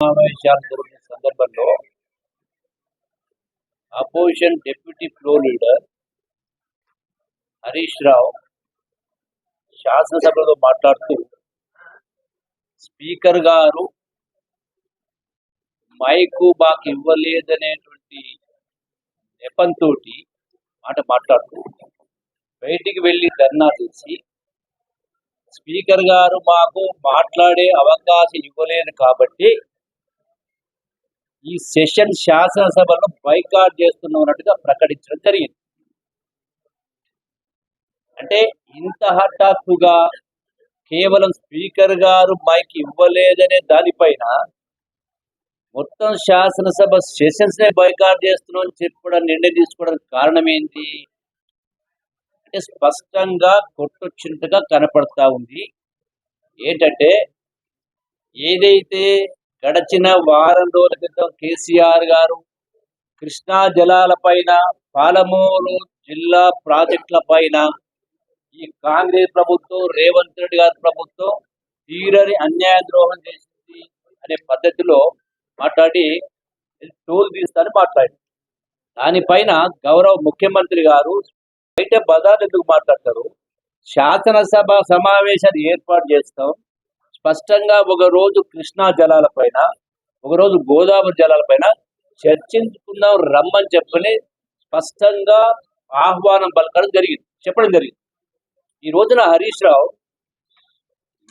సమావేశాలు జరుగుతున్న సందర్భంలో opposition deputy floor leader Harish Rao శాసనసభలో మాట్లాడుతూ స్పీకర్ గారు మైకు మాకు ఇవ్వలేదనేటువంటి నెపంతో మాట మాట్లాడుతూ బయటికి వెళ్ళి ధర్నా చేసి స్పీకర్ గారు మాకు మాట్లాడే అవకాశం ఇవ్వలేదు కాబట్టి ఈ సెషన్ శాసనసభలో బైకాట్ చేస్తున్నట్టుగా ప్రకటించడం జరిగింది. అంటే ఇంత హఠాత్తుగా కేవలం స్పీకర్ గారు మైక్ ఇవ్వలేదనే దానిపైన మొత్తం శాసనసభ సెషన్స్ నే బైకాట్ చేస్తున్నాం చెప్పడం నిర్ణయం తీసుకోవడానికి కారణం ఏంటి అంటే స్పష్టంగా కొట్టొచ్చినట్టుగా కనపడతా ఉంది. ఏంటంటే ఏదైతే గడచిన వారం రోజుల క్రితం కేసీఆర్ గారు కృష్ణా జలాల పైన పాలమూరు జిల్లా ప్రాజెక్టుల పైన ఈ కాంగ్రెస్ ప్రభుత్వం రేవంత్ రెడ్డి గారి ప్రభుత్వం తీరని అన్యాయ ద్రోహం చేసింది అనే పద్ధతిలో మాట్లాడి టోల్ తీస్తారని మాట్లాడి. దానిపైన గౌరవ ముఖ్యమంత్రి గారు బయట బజార్ ఎందుకు మాట్లాడతారు? శాసనసభ సమావేశాన్ని ఏర్పాటు చేస్తాం. స్పష్టంగా ఒక రోజు కృష్ణా జలాలపైన ఒక రోజు గోదావరి జలాలపైన చర్చించుకుందాం రమ్మని చెప్పని స్పష్టంగా ఆహ్వానం పలకడం జరిగింది చెప్పడం జరిగింది. ఈ రోజున హరీష్ రావు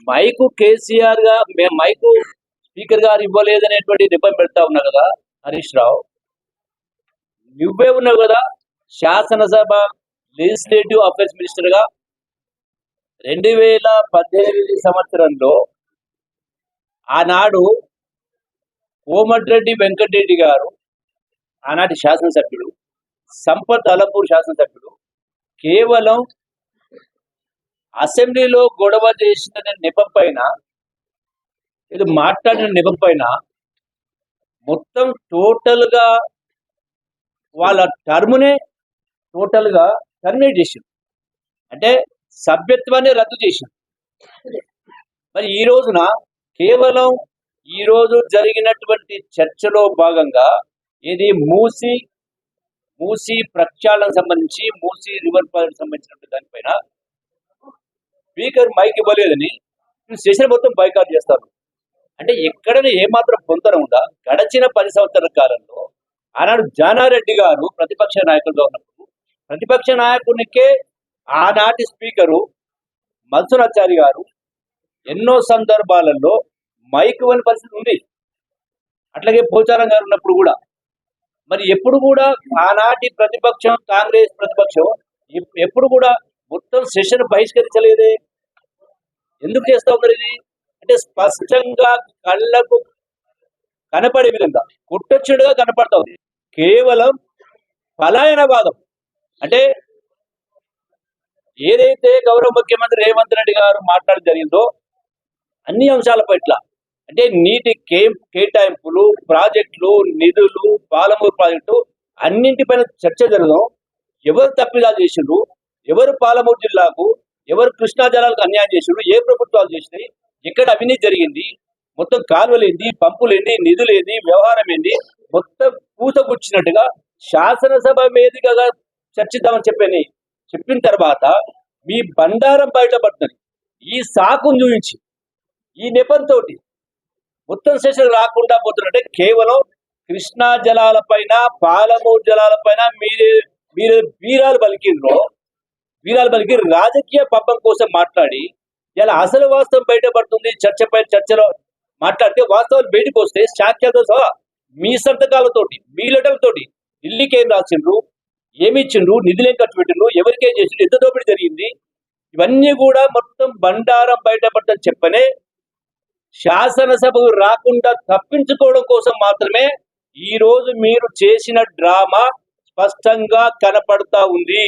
మైకు కేసీఆర్గా మేము మైకు స్పీకర్ గారు ఇవ్వలేదనేటువంటి నిబంధన పెడతా ఉన్నా కదా హరీష్ రావు నువ్వే ఉన్నావు కదా శాసనసభ లెజిస్లేటివ్ అఫైర్స్ మినిస్టర్గా. రెండు వేల పద్దెనిమిది సంవత్సరంలో ఆనాడు కోమటిరెడ్డి వెంకటరెడ్డి గారు ఆనాటి శాసనసభ్యుడు సంపత్ అలపూర్ శాసనసభ్యుడు కేవలం అసెంబ్లీలో గొడవ చేసిన నెపం పైన ఇది మాట్లాడిన నెపం పైన మొత్తం టోటల్గా వాళ్ళ టర్మ్నే టోటల్గా టర్మినేట్ చేసింది అంటే సభ్యత్వాన్ని రద్దు చేసింది మరి ఈ రోజున కేవలం ఈ రోజు జరిగినటువంటి చర్చలో భాగంగా ఇది మూసి మూసి ప్రక్షాళన సంబంధించి మూసి రివర్ ప్రాజెక్ట్ సంబంధించినటువంటి దానిపైన స్పీకర్ మైక్ ఇవ్వలేదని సెషన్ మొత్తం బైకాట్ చేస్తారు. అంటే ఎక్కడనే ఏమాత్రం పొంతన ఉందా? గడచిన పది సంవత్సరాల కాలంలో ఆనాడు జానారెడ్డి గారు ప్రతిపక్ష నాయకుడుగా ఉన్నప్పుడు ప్రతిపక్ష నాయకునికే ఆనాటి స్పీకరు మల్సురాచారి గారు ఎన్నో సందర్భాలలో మైక్ ఇవ్వని పరిస్థితి ఉంది. అట్లాగే పోచారం గారు ఉన్నప్పుడు కూడా. మరి ఎప్పుడు కూడా ఆనాటి ప్రతిపక్షం కాంగ్రెస్ ప్రతిపక్షం ఎప్పుడు కూడా మొత్తం సెషన్ బహిష్కరించలేదే. ఎందుకు చేస్తా ఉన్నారు ఇది? అంటే స్పష్టంగా కళ్ళకు కనపడే విధంగా కొట్టొచ్చుడుగా కనపడతా ఉంది. కేవలం పలాయనవాదం అంటే ఏదైతే గౌరవ ముఖ్యమంత్రి రేవంత్ రెడ్డి గారు మాట్లాడడం జరిగిందో అన్ని అంశాల పట్ల అంటే నీటి కే కేటాయింపులు ప్రాజెక్టులు నిధులు పాలమూరు ప్రాజెక్టు అన్నింటిపైన చర్చ జరగడం ఎవరు తప్పిదాలు చేసిండ్రు ఎవరు పాలమూరు జిల్లాకు ఎవరు కృష్ణా జలాలకు అన్యాయం చేసిండ్రు ఏ ప్రభుత్వాలు చేసినాయి ఎక్కడ అవినీతి జరిగింది మొత్తం కాలువలేంది పంపులేంది నిధులేంది వ్యవహారం ఏంది మొత్తం పూతగుచ్చినట్టుగా శాసనసభ వేదికగా చర్చిద్దామని చెప్పని చెప్పిన తర్వాత మీ బండారం బయటపడుతుంది. ఈ సాకును చూపించి ఈ నెపంతో మొత్తం సెషన్ రాకుండా పోతున్నట్టే కేవలం కృష్ణా జలాలపైన పాలమూరు జలాలపైన మీరే మీరు వీరాలు బలికిండ్రో వీరాలు బలికి రాజకీయ పబ్బం కోసం మాట్లాడి ఇలా అసలు వాస్తవం బయటపడుతుంది చర్చపై చర్చలో మాట్లాడితే వాస్తవాలు బయటకు వస్తే సాక్ష్యాలతో సహా మీ సంతకాలతోటి మీ లెటర్లతోటి ఢిల్లీకి ఏం రాసిండ్రు ఏమి ఇచ్చిండ్రు నిధులేం ఖర్చు పెట్టిండ్రు ఎవరికేం చేసిండ్రు ఎంత దోపిడీ జరిగింది ఇవన్నీ కూడా మొత్తం బండారం బయటపడతాను చెప్పనే శాసనసభకు రాకుండా తప్పించుకోవడం కోసం మాత్రమే ఈ రోజు మీరు చేసిన డ్రామా స్పష్టంగా కనపడతా ఉంది.